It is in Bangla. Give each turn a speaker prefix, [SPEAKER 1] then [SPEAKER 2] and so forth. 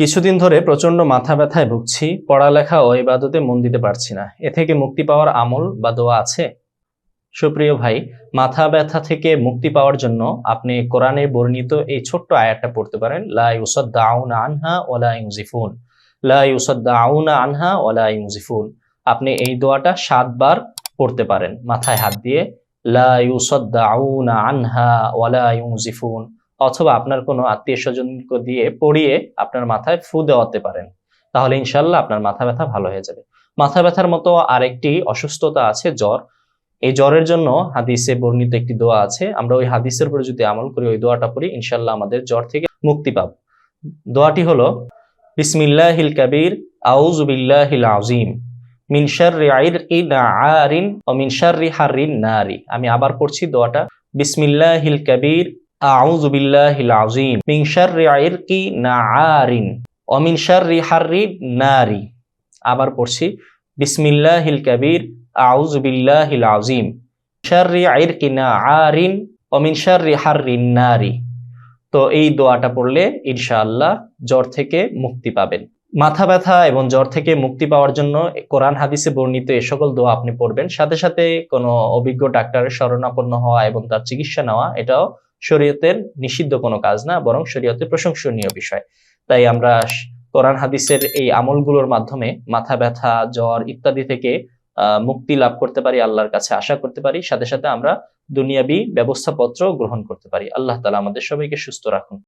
[SPEAKER 1] কিছুদিন ধরে প্রচণ্ড মাথা ব্যথায় ভুগছি, পড়ালেখা ও ইবাদতে মন দিতে পারছি না। এ থেকে মুক্তি পাওয়ার আমল বা দোয়া আছে? সুপ্রিয় ভাই, মাথা ব্যথা থেকে মুক্তি পাওয়ার জন্য আপনি কোরআনে বর্ণিত এই ছোট্ট আয়াতটা পড়তে পারেন, লা ইউসাদ্দাউনা আনহা ওয়ালা ইউজিফুন। লা ইউসাদ্দাউনা আনহা ওয়ালা ইউজিফুন। আপনি এই দোয়াটা সাতবার পড়তে পারেন, মাথায় হাত দিয়ে, লা ইউসাদ্দাউনা আনহা ওয়ালা ইউজিফুন। অথবা আপনার কোনো আত্মীয় স্বজনকে দিয়ে পড়িয়ে আপনার মাথায় ফু দেওয়াতে পারেন। তাহলে ইনশাল্লাহ আপনার মাথা ব্যথা ভালো হয়ে যাবে। মাথা ব্যথার মতো আরেকটি অসুস্থতা আছে, জ্বর। এই জ্বরের জন্য হাদিসে বর্ণিত একটি দোয়া আছে। আমরা ওই হাদিসের উপরে যদি আমল করি, ওই দোয়াটা পড়ি ইনশাল্লাহ আমাদের জ্বর থেকে মুক্তি পাব। দোয়াটি হলো, বিসমিল্লাহিল কাবীর আউযু বিল্লাহিল আযীম, মিন শাররি আইরকি নাআরিন ও মিন শাররি হাররিন আমি আবার পড়ছি দোয়াটা, বিসমিল্লাহিল কাবীর আউযু বিল্লাহিল আযীম মিন শাররি আইরকি নাআরিন ও মিন শাররি হাররিন আবার পড়ছি, বিসমিল্লাহিল কাবীর, আউযু বিল্লাহিল আযীম শাররি আইরকি নাআরিন ও মিন শাররি হাররিন নারি। তো এই দোয়াটা পড়লে ইনশাআল্লাহ জ্বর থেকে মুক্তি পাবেন। মাথা ব্যথা এবং জ্বর থেকে মুক্তি পাওয়ার জন্য কোরআন হাদিসে বর্ণিত এ সকল দোয়া আপনি পড়বেন। সাথে সাথে কোনো অভিজ্ঞ ডাক্তারের শরণাপন্ন হওয়া এবং তার চিকিৎসা নেওয়া, এটাও শরীয়তের নিষিদ্ধ কোনো কাজ না, বরং শরীয়তের প্রশংসনীয় বিষয়। তাই আমরা কোরআন হাদিসের এই আমলগুলোর মাধ্যমে মাথা ব্যথা, জ্বর ইত্যাদি থেকে মুক্তি লাভ করতে পারি, আল্লাহর কাছে আশা করতে পারি। সাথে সাথে আমরা দুনিয়াবি ব্যবস্থাপত্র গ্রহণ করতে পারি। আল্লাহ তালা আমাদের সবাইকে সুস্থ রাখুন।